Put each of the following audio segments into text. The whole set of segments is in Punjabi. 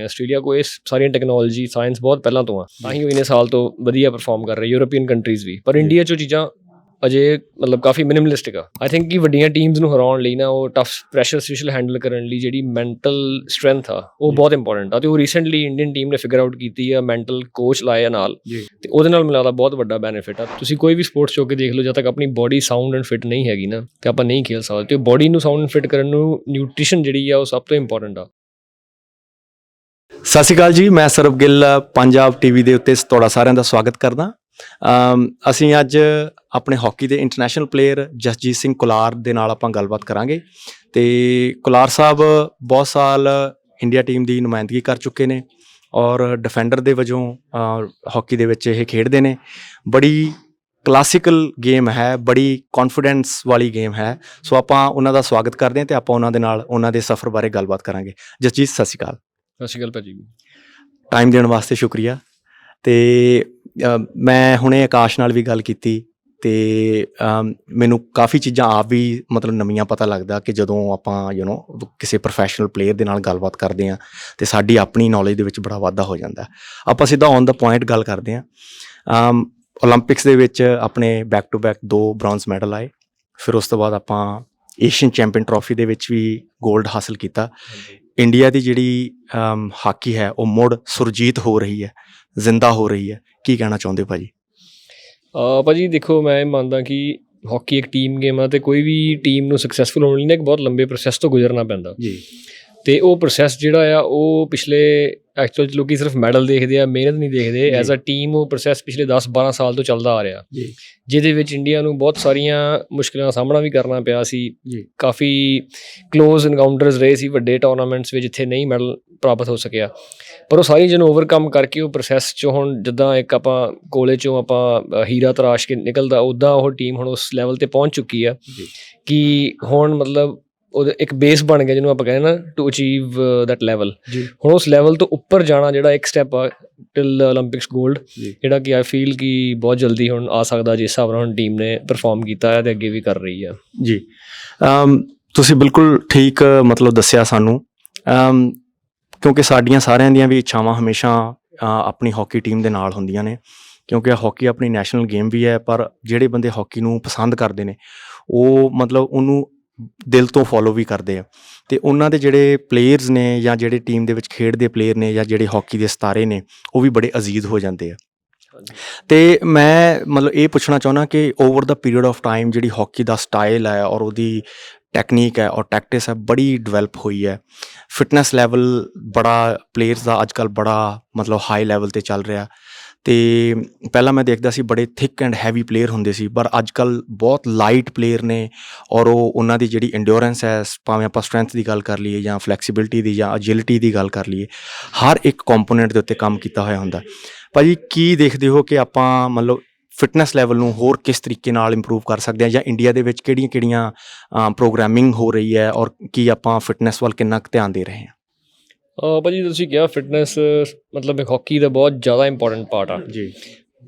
ਆਸਟ੍ਰੇਲੀਆ ਕੋਲ ਇਹ ਸਾਰੀਆਂ ਟੈਕਨੋਲੋਜੀ ਸਾਇੰਸ ਬਹੁਤ ਪਹਿਲਾਂ ਤੋਂ ਆ ਤਾਂ ਹੀ ਉਹ ਇਹਨੇ ਸਾਲ ਤੋਂ ਵਧੀਆ ਪਰਫਾਰਮ ਕਰ ਰਹੇ ਯੂਰੋਪੀਅਨ ਕੰਟਰੀਜ਼ ਵੀ। ਪਰ ਇੰਡੀਆ 'ਚੋਂ ਚੀਜ਼ਾਂ ਅਜੇ ਮਤਲਬ ਕਾਫੀ ਮਿਨੀਮਲਿਸਟਿਕ ਆ। ਆਈ ਥਿੰਕ ਕਿ ਵੱਡੀਆਂ ਟੀਮਸ ਨੂੰ ਹਰਾਉਣ ਲਈ ਨਾ ਉਹ ਟਫ ਪ੍ਰੈਸ਼ਰ ਸਿਚੁਏਸ਼ਨ ਹੈਂਡਲ ਕਰਨ ਲਈ ਜਿਹੜੀ ਮੈਂਟਲ ਸਟਰੈਂਥ ਆ ਉਹ ਬਹੁਤ ਇੰਪੋਰਟੈਂਟ ਆ। ਤੇ ਉਹ ਰੀਸੈਂਟਲੀ ਇੰਡੀਅਨ ਟੀਮ ਨੇ ਫਿਗਰ ਆਊਟ ਕੀਤੀ ਆ ਮੈਂਟਲ ਕੋਚ ਲਾਇਆ ਨਾਲ। ਤੇ ਉਹਦੇ ਨਾਲ ਮੈਨੂੰ ਲੱਗਦਾ ਬਹੁਤ ਵੱਡਾ ਬੈਨੀਫਿਟ ਆ। ਤੁਸੀਂ ਕੋਈ ਵੀ ਸਪੋਰਟਸ ਚੋ ਕੇ ਦੇਖ ਲਓ ਜਦ ਤੱਕ ਆਪਣੀ ਬਾਡੀ ਸਾਊਂਡ ਐਂਡ ਫਿਟ ਨਹੀਂ ਹੈਗੀ ਨਾ ਤੇ ਆਪਾਂ ਨਹੀਂ ਖੇਲ ਸਕਦੇ। ਤੇ ਬਾਡੀ ਨੂੰ ਸਾਊਂਡ ਐਂਡ ਫਿਟ ਕਰਨ ਨੂੰ ਨਿਊਟ੍ਰੀਸ਼ਨ ਜਿਹੜੀ ਆ ਉਹ ਸਭ ਤੋਂ ਇੰਪੋਰਟੈਂਟ ਆ। ਸਤਿ ਸ਼੍ਰੀ ਅਕਾਲ ਜੀ ਮੈਂ ਸਰਬ ਗਿੱਲ ਪੰਜਾਬ ਟੀਵੀ ਦੇ ਉੱਤੇ ਤੁਹਾਡਾ ਸਾਰਿਆਂ ਦਾ ਸਵਾਗਤ ਕਰਦਾ। ਅਸੀਂ ਅੱਜ ਆਪਣੇ ਹਾਕੀ ਦੇ ਇੰਟਰਨੈਸ਼ਨਲ ਪਲੇਅਰ ਜਸਜੀਤ ਸਿੰਘ ਕੁਲਾਰ ਦੇ ਨਾਲ ਆਪਾਂ ਗੱਲਬਾਤ ਕਰਾਂਗੇ। ਤੇ ਕੁਲਾਰ ਸਾਹਿਬ ਬਹੁਤ ਸਾਲ ਇੰਡੀਆ ਟੀਮ ਦੀ ਨੁਮਾਇੰਦਗੀ ਕਰ ਚੁੱਕੇ ਨੇ ਔਰ ਡਿਫੈਂਡਰ ਦੇ ਵਜੋਂ ਅ, ਹਾਕੀ ਦੇ ਵਿੱਚ ਇਹ ਖੇਡਦੇ ਨੇ। ਬੜੀ ਕਲਾਸਿਕਲ ਗੇਮ ਹੈ ਬੜੀ ਕੌਨਫੀਡੈਂਸ ਵਾਲੀ ਗੇਮ ਹੈ। ਸੋ ਆਪਾਂ ਉਹਨਾਂ ਦਾ ਸਵਾਗਤ ਕਰਦੇ ਹਾਂ ਤੇ ਆਪਾਂ ਉਹਨਾਂ ਦੇ ਨਾਲ ਉਹਨਾਂ ਦੇ ਸਫ਼ਰ ਬਾਰੇ ਗੱਲਬਾਤ ਕਰਾਂਗੇ। ਜਸਜੀਤ ਸਤਿ ਸ਼੍ਰੀ ਅਕਾਲ। ਸਤਿ ਸ਼੍ਰੀ ਅਕਾਲ ਭਾਜੀ ਟਾਈਮ ਦੇਣ ਵਾਸਤੇ ਸ਼ੁਕਰੀਆ। ਤੇ ਮੈਂ ਹੁਣੇ ਆਕਾਸ਼ ਨਾਲ ਵੀ ਗੱਲ ਕੀਤੀ ਤੇ ਮੈਨੂੰ ਕਾਫੀ ਚੀਜ਼ਾਂ ਆਪ ਵੀ ਮਤਲਬ ਨਵੀਆਂ ਪਤਾ ਲੱਗਦਾ ਕਿ ਜਦੋਂ ਆਪਾਂ ਯੂ نو ਕਿਸੇ ਪ੍ਰੋਫੈਸ਼ਨਲ ਪਲੇਅਰ ਦੇ ਨਾਲ ਗੱਲਬਾਤ ਕਰਦੇ ਆ ਤੇ ਸਾਡੀ ਆਪਣੀ ਨੌਲੇਜ ਦੇ ਵਿੱਚ ਬੜਾ ਵਾਧਾ ਹੋ ਜਾਂਦਾ। ਆਪਾਂ ਸਿੱਧਾ ਔਨ ਦਾ ਪੁਆਇੰਟ ਗੱਲ ਕਰਦੇ ਆ ਅਮ 올림픽ਸ ਦੇ ਵਿੱਚ ਆਪਣੇ ਬੈਕ ਟੂ ਬੈਕ ਦੋ ਬ੍ਰੌਂਜ਼ ਮੈਡਲ ਆਏ। ਫਿਰ ਉਸ ਤੋਂ ਬਾਅਦ ਆਪਾਂ ਏਸ਼ੀਅਨ ਚੈਂਪੀਅਨ ਟਰੋਫੀ ਦੇ ਵਿੱਚ ਵੀ 골ਡ ਹਾਸਲ ਕੀਤਾ। ਇੰਡੀਆ ਦੀ ਜਿਹੜੀ ਹਾਕੀ ਹੈ ਉਹ ਮੁੜ ਸੁਰਜੀਤ ਹੋ ਰਹੀ ਹੈ ਜ਼ਿੰਦਾ ਹੋ ਰਹੀ ਹੈ। ਕੀ ਕਹਿਣਾ ਚਾਹੁੰਦੇ ਭਾਜੀ? ਆ ਭਾਜੀ ਦੇਖੋ ਮੈਂ ਇਹ ਮੰਨਦਾ ਕਿ ਹਾਕੀ ਇੱਕ ਟੀਮ ਗੇਮ ਆ ਤੇ ਕੋਈ ਵੀ ਟੀਮ ਨੂੰ ਸਕਸੈਸਫੁਲ ਹੋਣ ਲਈ ਨਾ ਇੱਕ ਬਹੁਤ ਲੰਬੇ ਪ੍ਰੋਸੈਸ ਤੋਂ ਗੁਜ਼ਰਨਾ ਪੈਂਦਾ। ਜੀ। ਤੇ ਉਹ ਪ੍ਰੋਸੈਸ ਜਿਹੜਾ ਆ ਉਹ ਪਿਛਲੇ ਐਕਚੁਅਲ ਚ ਲੋਕੀ ਸਿਰਫ ਮੈਡਲ ਦੇਖਦੇ ਆ ਮਿਹਨਤ ਨਹੀਂ ਦੇਖਦੇ। ਐਜ਼ ਅ ਟੀਮ ਉਹ ਪ੍ਰੋਸੈਸ ਪਿਛਲੇ 10 12 ਸਾਲ ਤੋਂ ਚੱਲਦਾ ਆ ਰਿਹਾ। ਜੀ। ਜਿਹਦੇ ਵਿੱਚ ਇੰਡੀਆ ਨੂੰ ਬਹੁਤ ਸਾਰੀਆਂ ਮੁਸ਼ਕਲਾਂ ਦਾ ਸਾਹਮਣਾ ਵੀ ਕਰਨਾ ਪਿਆ ਸੀ। ਜੀ। ਕਾਫੀ ক্লোਜ਼ ਐਨਕਾਊਂਟਰਸ ਰਹੇ ਸੀ ਵੱਡੇ ਟੂਰਨਾਮੈਂਟਸ ਵਿੱਚ ਜਿੱਥੇ ਨਹੀਂ ਮੈਡਲ ਪ੍ਰਾਪਤ ਹੋ ਸਕਿਆ। ਪਰ ਉਹ ਸਾਰੀ ਜਿਹਨੂੰ ਓਵਰਕਮ ਕਰਕੇ ਉਹ ਪ੍ਰੋਸੈਸ ਚੋਂ ਹੁਣ ਜਿੱਦਾਂ ਇੱਕ ਆਪਾਂ ਕੋਲੇ ਚੋਂ ਆਪਾਂ ਹੀਰਾ ਤਰਾਸ਼ ਕੇ ਨਿਕਲਦਾ ਉਦਾਂ ਉਹ ਟੀਮ ਹੁਣ ਉਸ ਲੈਵਲ ਤੇ ਪਹੁੰਚ ਚੁੱਕੀ ਆ। ਜੀ। ਕਿ ਹੁਣ ਮਤਲਬ ਉਹਦੇ ਇੱਕ ਬੇਸ ਬਣ ਗਿਆ ਜਿਹਨੂੰ ਆਪਾਂ ਕਹਿੰਦੇ ਨਾ ਟੂ ਅਚੀਵ ਦੈਟ ਲੈਵਲ ਹੁਣ ਉਸ ਲੈਵਲ ਤੋਂ ਉੱਪਰ ਜਾਣਾ ਜਿਹੜਾ ਇੱਕ ਸਟੈਪ ਆ ਟਿਲ 올림픽ਸ 골ਡ ਜਿਹੜਾ ਕਿ ਆਈ ਫੀਲ ਕਿ ਬਹੁਤ ਜਲਦੀ ਹੁਣ ਆ ਸਕਦਾ ਜਿਸ ਹਿਸਾਬ ਨਾਲ ਹੁਣ ਟੀਮ ਨੇ ਪਰਫਾਰਮ ਕੀਤਾ ਹੈ ਤੇ ਅੱਗੇ ਵੀ ਕਰ ਰਹੀ ਹੈ ਜੀ। ਤੁਸੀਂ ਬਿਲਕੁਲ ਠੀਕ ਮਤਲਬ ਦੱਸਿਆ ਸਾਨੂੰ। ਕਿਉਂਕਿ ਸਾਡੀਆਂ ਸਾਰਿਆਂ ਦੀਆਂ ਵੀ ਇੱਛਾਵਾਂ ਹਮੇਸ਼ਾ ਆਪਣੀ ਹਾਕੀ ਟੀਮ ਦੇ ਨਾਲ ਹੁੰਦੀਆਂ ਨੇ। ਕਿਉਂਕਿ ਹਾਕੀ ਆਪਣੀ ਨੈਸ਼ਨਲ ਗੇਮ ਵੀ ਹੈ ਪਰ ਜਿਹੜੇ ਬੰਦੇ ਹਾਕੀ ਨੂੰ ਪਸੰਦ ਕਰਦੇ ਨੇ ਉਹ ਮਤਲਬ ਉਹਨੂੰ ਦਿਲ ਤੋਂ ਫੋਲੋ ਵੀ ਕਰਦੇ ਆ। ਤੇ ਉਹਨਾਂ ਦੇ ਜਿਹੜੇ ਪਲੇਅਰਸ ਨੇ ਜਾਂ ਜਿਹੜੇ ਟੀਮ ਦੇ ਵਿੱਚ ਖੇਡਦੇ ਪਲੇਅਰ ਨੇ ਜਾਂ ਜਿਹੜੇ ਹਾਕੀ ਦੇ ਸਤਾਰੇ ਨੇ ਉਹ ਵੀ ਬੜੇ ਅਜ਼ੀਜ਼ ਹੋ ਜਾਂਦੇ ਆ। ਤੇ ਮੈਂ ਮਤਲਬ ਇਹ ਪੁੱਛਣਾ ਚਾਹੁੰਦਾ ਕਿ over the period of time ਜਿਹੜੀ ਹਾਕੀ ਦਾ ਸਟਾਈਲ ਹੈ ਔਰ ਉਹਦੀ ਟੈਕਨੀਕ ਹੈ ਔਰ ਟੈਕਟਿਸ ਹੈ ਬੜੀ ਡਿਵੈਲਪ ਹੋਈ ਹੈ। ਫਿਟਨੈਸ ਲੈਵਲ ਬੜਾ ਪਲੇਅਰਸ ਦਾ ਅੱਜਕੱਲ ਬੜਾ ਮਤਲਬ ਹਾਈ ਲੈਵਲ ਤੇ ਚੱਲ ਰਿਹਾ। ਤੇ ਪਹਿਲਾਂ ਮੈਂ ਦੇਖਦਾ ਸੀ ਬੜੇ ਥਿਕ ਐਂਡ ਹੈਵੀ ਪਲੇਅਰ ਹੁੰਦੇ ਸੀ, ਪਰ ਅੱਜ ਅੱਜਕੱਲ ਬਹੁਤ ਲਾਈਟ ਪਲੇਅਰ ਨੇ ਔਰ ਉਹ ਉਹਨਾਂ ਦੀ ਜਿਹੜੀ ਐਂਡਿਓਰੈਂਸ ਹੈ ਭਾਵੇਂ ਆਪਾਂ ਸਟਰੈਂਥ ਦੀ ਗੱਲ ਕਰ ਲਈਏ ਜਾਂ ਫਲੈਕਸੀਬਿਲਟੀ ਦੀ ਜਾਂ ਅਜਿਲਿਟੀ ਦੀ ਗੱਲ ਕਰ ਲਈਏ, ਹਰ ਇੱਕ ਕੰਪੋਨੈਂਟ ਦੇ ਉੱਤੇ ਕੰਮ ਕੀਤਾ ਹੋਇਆ ਹੁੰਦਾ। ਭਾਜੀ, ਕੀ ਦੇਖਦੇ ਹੋ ਕਿ ਆਪਾਂ ਮਤਲਬ ਫਿਟਨੈਸ ਲੈਵਲ ਨੂੰ ਹੋਰ ਕਿਸ ਤਰੀਕੇ ਨਾਲ ਇੰਪਰੂਵ ਕਰ ਸਕਦੇ ਹਾਂ ਜਾਂ ਇੰਡੀਆ ਦੇ ਵਿੱਚ ਕਿਹੜੀਆਂ-ਕਿਹੜੀਆਂ ਪ੍ਰੋਗਰਾਮਿੰਗ ਹੋ ਰਹੀ ਹੈ ਔਰ ਕੀ ਆਪਾਂ ਫਿਟਨੈਸ ਵੱਲ ਕਿੰਨਾ ਕੁ ਧਿਆਨ ਦੇ ਰਹੇ ਹਾਂ? ਭਾਜੀ ਤੁਸੀਂ ਕਿਹਾ ਫਿਟਨੈਸ ਮਤਲਬ ਹਾਕੀ ਦਾ ਬਹੁਤ ਜ਼ਿਆਦਾ ਇੰਪੋਰਟੈਂਟ ਪਾਰਟ ਆ। ਜੀ।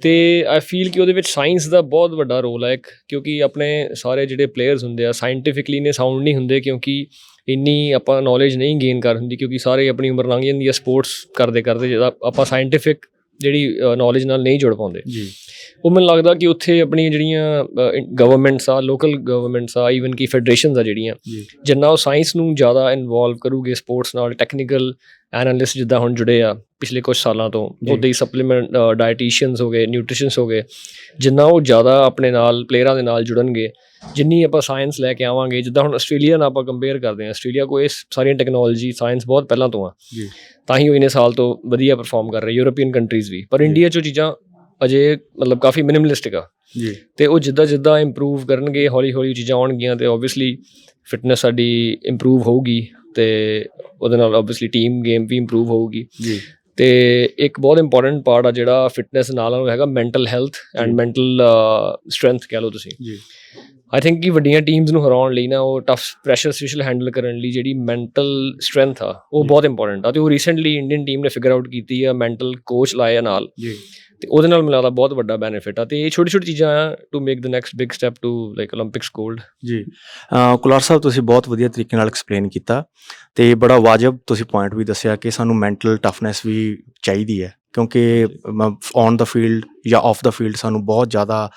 ਤੇ ਆਈ ਫੀਲ ਕਿ ਉਹਦੇ ਵਿੱਚ ਸਾਇੰਸ ਦਾ ਬਹੁਤ ਵੱਡਾ ਰੋਲ ਹੈ ਇੱਕ ਕਿਉਂਕਿ ਆਪਣੇ ਸਾਰੇ ਜਿਹੜੇ ਪਲੇਅਰਸ ਹੁੰਦੇ ਆ ਸਾਇੰਟੀਫਿਕਲੀ ਨੇ ਸਾਊਂਡ ਨਹੀਂ ਹੁੰਦੇ ਕਿਉਂਕਿ ਇੰਨੀ ਆਪਾਂ ਨੌਲੇਜ ਨਹੀਂ ਗੇਨ ਕਰ ਹੁੰਦੀ ਕਿਉਂਕਿ ਸਾਰੇ ਆਪਣੀ ਉਮਰ ਲੰਘ ਜਾਂਦੀ ਹੈ ਸਪੋਰਟਸ ਕਰਦੇ ਕਰਦੇ ਜਿਹਦਾ ਆਪਾਂ ਸਾਇੰਟੀਫਿਕ ਜਿਹੜੀ ਨੌਲੇਜ ਨਾਲ ਨਹੀਂ ਜੁੜ ਪਾਉਂਦੇ। ਜੀ। ਉਹ ਮੈਨੂੰ ਲੱਗਦਾ ਕਿ ਉੱਥੇ ਆਪਣੀਆਂ ਜਿਹੜੀਆਂ ਗਵਰਨਮੈਂਟਸ ਆ ਲੋਕਲ ਗਵਰਨਮੈਂਟਸ ਆ ਈਵਨ ਕਿ ਫੈਡਰੇਸ਼ਨਸ ਆ ਜਿਹੜੀਆਂ ਜਿੰਨਾ ਉਹ ਸਾਇੰਸ ਨੂੰ ਜ਼ਿਆਦਾ ਇਨਵੋਲਵ ਕਰੂਗੇ ਸਪੋਰਟਸ ਨਾਲ ਟੈਕਨੀਕਲ ਐਨਾਲਿਸਟ ਜਿੱਦਾਂ ਹੁਣ ਜੁੜੇ ਆ ਪਿਛਲੇ ਕੁਝ ਸਾਲਾਂ ਤੋਂ। ਉਹਦੇ ਹੀ ਸਪਲੀਮੈਂਟ ਡਾਈਟੀਸ਼ੀਅਨਸ ਹੋ ਗਏ ਨਿਊਟ੍ਰੀਸ਼ਨਸ ਹੋ ਗਏ ਜਿੰਨਾ ਉਹ ਜ਼ਿਆਦਾ ਆਪਣੇ ਨਾਲ ਪਲੇਅਰਾਂ ਦੇ ਨਾਲ ਜੁੜਨਗੇ ਜਿੰਨੀ ਆਪਾਂ ਸਾਇੰਸ ਲੈ ਕੇ ਆਵਾਂਗੇ ਜਿੱਦਾਂ ਹੁਣ ਆਸਟ੍ਰੇਲੀਆ ਨਾਲ ਆਪਾਂ ਕੰਪੇਅਰ ਕਰਦੇ ਹਾਂ ਆਸਟ੍ਰੇਲੀਆ ਕੋਲ ਇਹ ਸਾਰੀਆਂ ਟੈਕਨੋਲੋਜੀ ਸਾਇੰਸ ਬਹੁਤ ਪਹਿਲਾਂ ਤੋਂ ਆ ਜੀ। ਤਾਂ ਹੀ ਉਹ ਇਹਨੇ ਸਾਲ ਤੋਂ ਵਧੀਆ ਪਰਫਾਰਮ ਕਰ ਰਹੇ ਯੂਰੋਪੀਅਨ ਕੰਟਰੀਜ਼ ਵੀ ਪਰ ਇੰਡੀਆ 'ਚੋਂ ਚੀਜ਼ਾਂ ਅਜੇ ਮਤਲਬ ਕਾਫੀ ਮਿਨੀਮਲਿਸਟਿਕ ਆ। ਜੀ। ਤੇ ਉਹ ਜਿੱਦਾਂ ਜਿੱਦਾਂ ਇੰਪਰੂਵ ਕਰਨਗੇ ਹੌਲੀ ਹੌਲੀ ਚੀਜ਼ਾਂ ਆਉਣਗੀਆਂ ਤੇ ਆਬਵੀਅਸਲੀ ਫਿਟਨੈਸ ਸਾਡੀ ਇੰਪਰੂਵ ਹੋਊਗੀ ਤੇ ਉਹਦੇ ਨਾਲ ਆਬਵੀਅਸਲੀ ਟੀਮ ਗੇਮ ਵੀ ਇੰਪਰੂਵ ਹੋਊਗੀ। ਜੀ। ਤੇ ਇੱਕ ਬਹੁਤ ਇੰਪੋਰਟੈਂਟ ਪਾਰਟ ਆ ਜਿਹੜਾ ਫਿਟਨੈਸ ਨਾਲ ਨਾਲ ਹੈਗਾ mental health and. Mental strength ਕਹਿ ਲਓ ਤੁਸੀਂ। ਜੀ। ਆਈ ਥਿੰਕ ਕਿ ਵੱਡੀਆਂ ਟੀਮਸ ਨੂੰ ਹਰਾਉਣ ਲਈ ਨਾ ਉਹ ਟਫ ਪ੍ਰੈਸ਼ਰ ਸਿਚੁਏਸ਼ਨ ਹੈਂਡਲ ਕਰਨ ਲਈ ਜਿਹੜੀ ਮੈਂਟਲ ਸਟਰੈਂਥ ਆ ਉਹ। ਬਹੁਤ ਇੰਪੋਰਟੈਂਟ ਆ। ਤੇ ਉਹ ਰੀਸੈਂਟਲੀ ਇੰਡੀਅਨ ਟੀਮ ਨੇ ਫਿਗਰ ਆਊਟ ਕੀਤੀ ਆ ਮੈਂਟਲ ਕੋਚ ਲਾਇਆ ਨਾਲ। ਜੀ। ਤੇ ਉਹਦੇ ਨਾਲ ਮਿਲਾਦਾ ਬਹੁਤ ਵੱਡਾ ਬੈਨੀਫਿਟ ਆ ਤੇ ਇਹ ਛੋਟੀ ਛੋਟੀ ਚੀਜ਼ਾਂ ਆ to make the next big step to like 올림픽ਸ 골ਡ ਜੀ ਕੁਲਾਰ ਸਾਹਿਬ, ਤੁਸੀਂ ਬਹੁਤ ਵਧੀਆ ਤਰੀਕੇ ਨਾਲ ਐਕਸਪਲੇਨ ਕੀਤਾ ਤੇ ਬੜਾ ਵਾਜਬ ਤੁਸੀਂ ਪੁਆਇੰਟ ਵੀ ਦੱਸਿਆ ਕਿ ਸਾਨੂੰ ਮੈਂਟਲ ਟਫਨੈਸ ਵੀ ਚਾਹੀਦੀ ਹੈ ਕਿਉਂਕਿ ਔਨ ਦਾ ਫੀਲਡ ਜਾਂ ਆਫ ਦਾ ਫੀਲਡ ਸਾਨੂੰ ਬਹੁਤ ਜ਼ਿਆਦਾ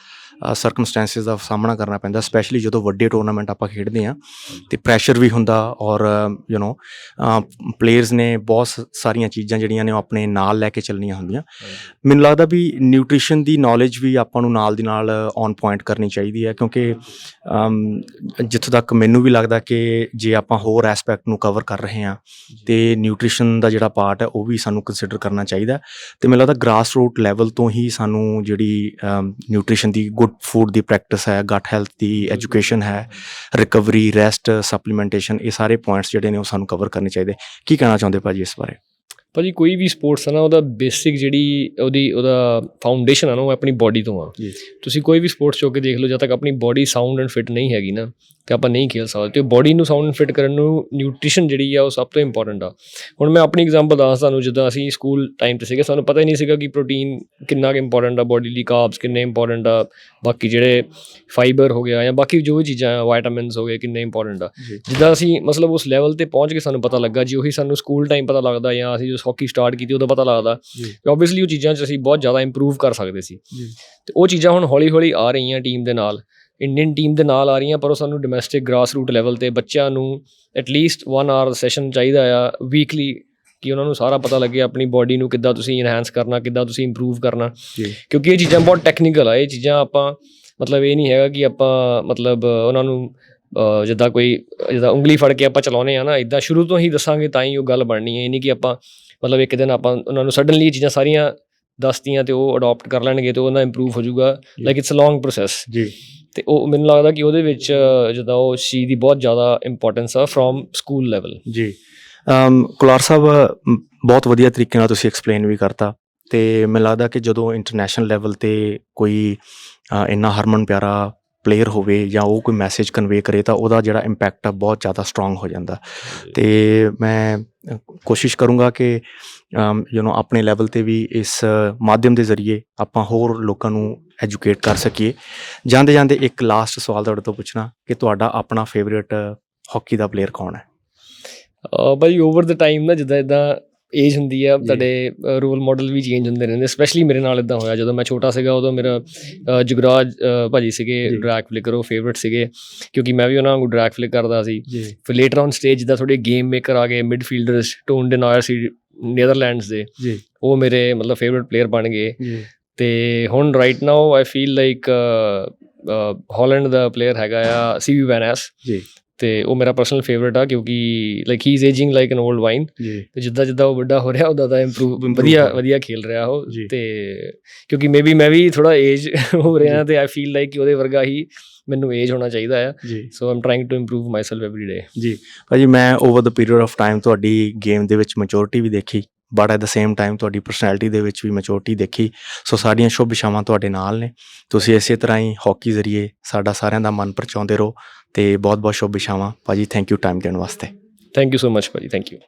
ਸਰਕਮਸਟੈਂਸਸ ਦਾ ਸਾਹਮਣਾ ਕਰਨਾ ਪੈਂਦਾ ਸਪੈਸ਼ਲੀ ਜਦੋਂ ਵੱਡੇ ਟੂਰਨਾਮੈਂਟ ਆਪਾਂ ਖੇਡਦੇ ਆ ਤੇ ਪ੍ਰੈਸ਼ਰ ਵੀ ਹੁੰਦਾ ਔਰ ਯੂ نو ਪਲੇਅਰਸ ਨੇ ਬਹੁਤ ਸਾਰੀਆਂ ਚੀਜ਼ਾਂ ਜਿਹੜੀਆਂ ਨੇ ਉਹ ਆਪਣੇ ਨਾਲ ਲੈ ਕੇ ਚੱਲਣੀਆਂ ਹੁੰਦੀਆਂ। ਮੈਨੂੰ ਲੱਗਦਾ ਵੀ ਨਿਊਟ੍ਰੀਸ਼ਨ ਦੀ ਨੌਲੇਜ ਵੀ ਆਪਾਂ ਨੂੰ ਨਾਲ ਦੀ ਨਾਲ ਔਨ ਪੁਆਇੰਟ ਕਰਨੀ ਚਾਹੀਦੀ ਹੈ ਕਿਉਂਕਿ ਜਿੱਥੋਂ ਤੱਕ ਮੈਨੂੰ ਵੀ ਲੱਗਦਾ ਕਿ ਜੇ ਆਪਾਂ ਹੋਰ ਐਸਪੈਕਟ ਨੂੰ ਕਵਰ ਕਰ ਰਹੇ ਹਾਂ ਤੇ ਨਿਊਟ੍ਰੀਸ਼ਨ ਦਾ ਜਿਹੜਾ ਪਾਰਟ ਹੈ ਉਹ ਵੀ ਸਾਨੂੰ ਕੰਸੀਡਰ ਕਰਨਾ ਚਾਹੀਦਾ। ਤੇ ਮੈਨੂੰ ਲੱਗਦਾ ਗ੍ਰਾਸ ਰੂਟ ਲੈਵਲ ਤੋਂ ਹੀ ਸਾਨੂੰ ਜਿਹੜੀ ਨਿਊਟ੍ਰੀਸ਼ਨ ਦੀ ਗੁੱਡ ਫੂਡ ਦੀ ਪ੍ਰੈਕਟਿਸ ਹੈ ਗਟ ਹੈਲਥ ਦੀ ਐਜੂਕੇਸ਼ਨ ਹੈ ਰਿਕਵਰੀ ਰੈਸਟ ਸਪਲੀਮੈਂਟੇਸ਼ਨ ਇਹ ਸਾਰੇ ਪੁਆਇੰਟਸ ਜਿਹੜੇ ਨੇ ਉਹ ਸਾਨੂੰ ਕਵਰ ਕਰਨੇ ਚਾਹੀਦੇ। ਕੀ ਕਹਿਣਾ ਚਾਹੁੰਦੇ ਭਾਜੀ ਇਸ ਬਾਰੇ? ਭਾਜੀ ਕੋਈ ਵੀ ਸਪੋਰਟਸ ਆ ਨਾ ਉਹਦਾ ਬੇਸਿਕ ਜਿਹੜੀ ਉਹਦੀ ਉਹਦਾ ਫਾਊਂਡੇਸ਼ਨ ਆ ਨਾ ਉਹ ਆਪਣੀ ਬਾਡੀ ਤੋਂ ਆ। ਜੀ। ਤੁਸੀਂ ਕੋਈ ਵੀ ਸਪੋਰਟਸ ਚੋ ਕੇ ਦੇਖ ਲਓ ਜਦ ਤੱਕ ਆਪਣੀ ਬਾਡੀ ਸਾਊਂਡ ਐਂਡ ਫਿਟ ਨਹੀਂ ਹੈਗੀ ਨਾ ਤੇ ਆਪਾਂ ਨਹੀਂ ਖੇਡ ਸਕਦੇ ਤੇ ਬਾਡੀ ਨੂੰ ਸਾਊਂਡ ਐਂਡ ਫਿਟ ਕਰਨ ਨੂੰ ਨਿਊਟ੍ਰੀਸ਼ਨ ਜਿਹੜੀ ਆ ਉਹ ਸਭ ਤੋਂ ਇੰਪੋਰਟੈਂਟ ਆ। ਹੁਣ ਮੈਂ ਆਪਣੀ ਐਗਜ਼ਾਮਪਲ ਦੱਸ ਤੁਹਾਨੂੰ ਜਦੋਂ ਅਸੀਂ ਸਕੂਲ ਟਾਈਮ ਤੇ ਸੀਗੇ ਸਾਨੂੰ ਪਤਾ ਹੀ ਨਹੀਂ ਸੀਗਾ ਕਿ ਪ੍ਰੋਟੀਨ ਕਿੰਨਾ ਕੁ ਇੰਪੋਰਟੈਂਟ ਆ ਬਾਡੀ ਲਈ ਕਾਰਬਸ ਕਿੰਨੇ ਇੰਪੋਰਟੈਂਟ ਆ ਬਾਕੀ ਜਿਹੜੇ ਫਾਈਬਰ ਹੋ ਗਿਆ ਜਾਂ ਬਾਕੀ ਜੋ ਵੀ ਚੀਜ਼ਾਂ ਆ ਵਿਟਾਮਿਨਸ ਹੋ ਗਏ ਕਿੰਨੇ ਇੰਪੋਰਟੈਂਟ ਆ। ਜੀ। ਜਿੱਦਾਂ ਅਸੀਂ ਮਤਲਬ ਉਸ ਲੈਵਲ ਤੇ ਪਹੁੰਚ ਕੇ ਸਾਨੂੰ ਪਤਾ ਲੱਗਾ ਜੀ ਉਹੀ ਸਾਨੂੰ ਸਕੂਲ ਟਾਈਮ ਪਤਾ ਲੱਗਦਾ ਜਾਂ ਅਸੀਂ ਜਦੋਂ ਹਾਕੀ ਸਟਾਰਟ ਕੀਤੀ ਉਦੋਂ ਪਤਾ ਲੱਗਦਾ ਕਿ ਆਬਵੀਅਸਲੀ ਉਹ ਚੀਜ਼ਾਂ 'ਚ ਅਸੀਂ ਬਹੁਤ ਜ਼ਿਆਦਾ ਇੰਪਰੂਵ ਕਰ ਸਕਦੇ ਸੀ। ਤੇ ਉਹ ਚੀਜ਼ਾਂ ਹੁਣ ਹੌਲੀ-ਹੌਲੀ ਆ ਰਹੀਆਂ ਟੀਮ ਦੇ ਨਾਲ। ਇੰਡੀਅਨ ਟੀਮ ਦੇ ਨਾਲ ਆ ਰਹੀਆਂ ਪਰ ਉਹ ਸਾਨੂੰ ਡੋਮੈਸਟਿਕ ਗ੍ਰਾਸ ਰੂਟ ਲੈਵਲ ਤੇ ਬੱਚਿਆਂ ਨੂੰ ਐਟਲੀਸਟ 1 ਆਵਰ ਸੈਸ਼ਨ ਚਾਹੀਦਾ ਆ ਵੀਕਲੀ ਕਿ ਉਹਨਾਂ ਨੂੰ ਸਾਰਾ ਪਤਾ ਲੱਗੇ ਆਪਣੀ ਬਾਡੀ ਨੂੰ ਕਿੱਦਾਂ ਤੁਸੀਂ ਇਨਹੈਂਸ ਕਰਨਾ ਕਿੱਦਾਂ ਤੁਸੀਂ ਇੰਪਰੂਵ ਕਰਨਾ। ਕਿਉਂਕਿ ਇਹ ਚੀਜ਼ਾਂ ਬਹੁਤ ਟੈਕਨੀਕਲ ਆ ਇਹ ਚੀਜ਼ਾਂ ਆਪਾਂ ਮਤਲਬ ਇਹ ਨਹੀਂ ਹੈਗਾ ਕਿ ਆਪਾਂ ਮਤਲਬ ਉਹਨਾਂ ਨੂੰ ਜਿੱਦਾਂ ਕੋਈ ਜਿੱਦਾਂ ਉਂਗਲੀ ਫੜ ਕੇ ਆਪਾਂ ਚਲਾਉਨੇ ਆ ਨਾ ਇਦਾਂ ਸ਼ੁਰੂ ਤੋਂ ਹੀ ਦੱਸਾਂਗੇ ਤਾਂ ਹੀ ਉਹ ਗੱਲ ਬਣਨੀ ਹੈ। ਇਹ ਨਹੀਂ ਕਿ ਆਪਾਂ ਮਤਲਬ ਇੱਕ ਦਿਨ ਆਪਾਂ ਉਹਨਾਂ ਨੂੰ ਸਡਨਲੀ ਚੀਜ਼ਾਂ ਸਾਰੀਆਂ ਦੱਸਤੀਆਂ ਤੇ ਉਹ ਅਡਾਪਟ ਕਰ ਲੈਣਗੇ ਤੇ ਉਹਨਾਂ ਇੰਪਰੂਵ ਹੋ ਜਾਊਗਾ। Like it's a long process ਜੀ। ਤੇ ਉਹ ਮੈਨੂੰ ਲੱਗਦਾ ਕਿ ਉਹਦੇ ਵਿੱਚ ਜਿੱਦਾਂ ਉਹ ਚੀਜ਼ ਦੀ ਬਹੁਤ ਜ਼ਿਆਦਾ ਇੰਪੋਰਟੈਂਸ ਆ ਫਰੋਮ ਸਕੂਲ ਲੈਵਲ ਜੀ। ਅਮ ਕੁਲਾਰ ਸਾਹਿਬ ਬਹੁਤ ਵਧੀਆ ਤਰੀਕੇ ਨਾਲ ਤੁਸੀਂ ਐਕਸਪਲੇਨ ਵੀ ਕਰਤਾ ਤੇ ਮੈਨੂੰ ਲੱਗਦਾ ਕਿ ਜਦੋਂ ਇੰਟਰਨੈਸ਼ਨਲ ਲੈਵਲ ਤੇ ਕੋਈ ਇੰਨਾ ਹਰਮਨ ਪਿਆਰਾ ਪਲੇਅਰ ਹੋਵੇ ਜਾਂ ਉਹ ਕੋਈ ਮੈਸੇਜ ਕਨਵੇ ਕਰੇ ਤਾਂ ਉਹਦਾ ਜਿਹੜਾ ਇੰਪੈਕਟ ਆ ਬਹੁਤ ਜ਼ਿਆਦਾ ਸਟਰੋਂਗ ਹੋ ਜਾਂਦਾ। ਤੇ ਮੈਂ ਕੋਸ਼ਿਸ਼ ਕਰੂੰਗਾ ਕਿ ਯੂ نو ਆਪਣੇ ਲੈਵਲ ਤੇ ਵੀ ਇਸ ਮਾਧਿਅਮ ਦੇ ਜ਼ਰੀਏ ਆਪਾਂ ਹੋਰ ਲੋਕਾਂ ਨੂੰ ਐਜੂਕੇਟ ਕਰ ਸਕੀਏ। ਜਾਂਦੇ ਜਾਂਦੇ ਇੱਕ ਲਾਸਟ ਸਵਾਲ ਤੁਹਾਡੇ ਤੋਂ ਪੁੱਛਣਾ ਕਿ ਤੁਹਾਡਾ ਆਪਣਾ ਫੇਵਰਿਟ ਹਾਕੀ ਦਾ ਪਲੇਅਰ ਕੌਣ ਹੈ? ਭਾਜੀ ਓਵਰ ਦ ਟਾਈਮ ਨਾ ਜਿੱਦਾਂ ਇਦਾਂ ਏਜ ਹੁੰਦੀ ਆ ਤੁਹਾਡੇ ਰੋਲ ਮਾਡਲ ਵੀ ਚੇਂਜ ਹੁੰਦੇ ਰਹਿੰਦੇ ਸਪੈਸ਼ਲੀ ਮੇਰੇ ਨਾਲ ਇਦਾਂ ਹੋਇਆ ਜਦੋਂ ਮੈਂ ਛੋਟਾ ਸੀਗਾ ਉਦੋਂ ਮੇਰਾ ਜੁਗਰਾਜ ਭਾਜੀ ਸੀਗੇ। ਡਰੈਕ ਫਲਿਕਰ ਉਹ ਫੇਵਰਿਟ ਸੀਗੇ ਕਿਉਂਕਿ ਮੈਂ ਵੀ ਉਹਨਾਂ ਵਾਂਗੂ ਡਰੈਕ ਫਲਿਕ ਕਰਦਾ ਸੀ। ਫਿਰ ਲੇਟਰ ਔਨ ਸਟੇਜ ਜਿੱਦਾਂ ਥੋੜੇ ਗੇਮ ਮੇਕਰ ਆ ਗਏ ਮਿਡਫੀਲਡਰਸ ਟੋਨ ਡੇਨਾਇਰ ਸੀ ਨੀਦਰਲੈਂਡਸ ਦੇ। ਉਹ ਮੇਰੇ ਮਤਲਬ ਫੇਵਰਿਟ ਪਲੇਅਰ ਬਣ ਗਏ। ਤੇ ਹੁਣ right now I feel like Holland the player ਹੈਗਾ ਆ ਸੀਵੀ ਵੈਨੈਸ ਜੀ। ਤੇ ਉਹ ਮੇਰਾ ਪਰਸਨਲ ਫੇਵਰਿਟ ਆ ਕਿਉਂਕਿ like he is ageing like an old wine ਤੇ ਜਿੱਦਾਂ ਜਿੱਦਾਂ ਉਹ ਵੱਡਾ ਹੋ ਰਿਹਾ ਉਹਦਾ ਤਾਂ ਇੰਪਰੂਵ ਵਧੀਆ। ਵਧੀਆ ਖੇਲ ਰਿਹਾ ਉਹ। ਤੇ ਕਿਉਂਕਿ ਮੇਬੀ ਮੈਂ ਵੀ ਥੋੜਾ ਏਜ ਹੋ ਰਿਹਾ ਤੇ ਆਈ ਫੀਲ ਲਾਈਕ ਕਿ ਉਹਦੇ ਵਰਗਾ ਹੀ ਮੈਨੂੰ ਏਜ ਹੋਣਾ ਚਾਹੀਦਾ ਆ। So I'm trying to improve myself every day ਜੀ। ਭਾਜੀ ਮੈਂ over the period of time ਤੁਹਾਡੀ ਗੇਮ ਦੇ ਵਿੱਚ ਮੈਚੁਰਿਟੀ ਵੀ ਦੇਖੀ but at the same time ਤੁਹਾਡੀ ਪਰਸਨੈਲਿਟੀ ਦੇ ਵਿੱਚ ਵੀ ਮੈਚੁਰਿਟੀ ਦੇਖੀ। ਸੋ ਸਾਡੀਆਂ ਸ਼ੁਭ ਇਛਾਵਾਂ ਤੁਹਾਡੇ ਨਾਲ ਨੇ। ਤੁਸੀਂ ਇਸੇ ਤਰ੍ਹਾਂ ਹੀ ਹਾਕੀ ਜ਼ਰੀਏ ਸਾਡਾ ਸਾਰਿਆਂ ਦਾ ਮਨ ਪਰਚਾਉਂਦੇ ਰਹੋ। ਤੇ ਬਹੁਤ ਬਹੁਤ ਸ਼ੁਭ ਇਛਾਵਾਂ ਭਾਜੀ ਥੈਂਕ ਯੂ ਟਾਈਮ ਦੇਣ ਵਾਸਤੇ। ਥੈਂਕ ਯੂ ਸੋ ਮਚ ਭਾਜੀ ਥੈਂਕ ਯੂ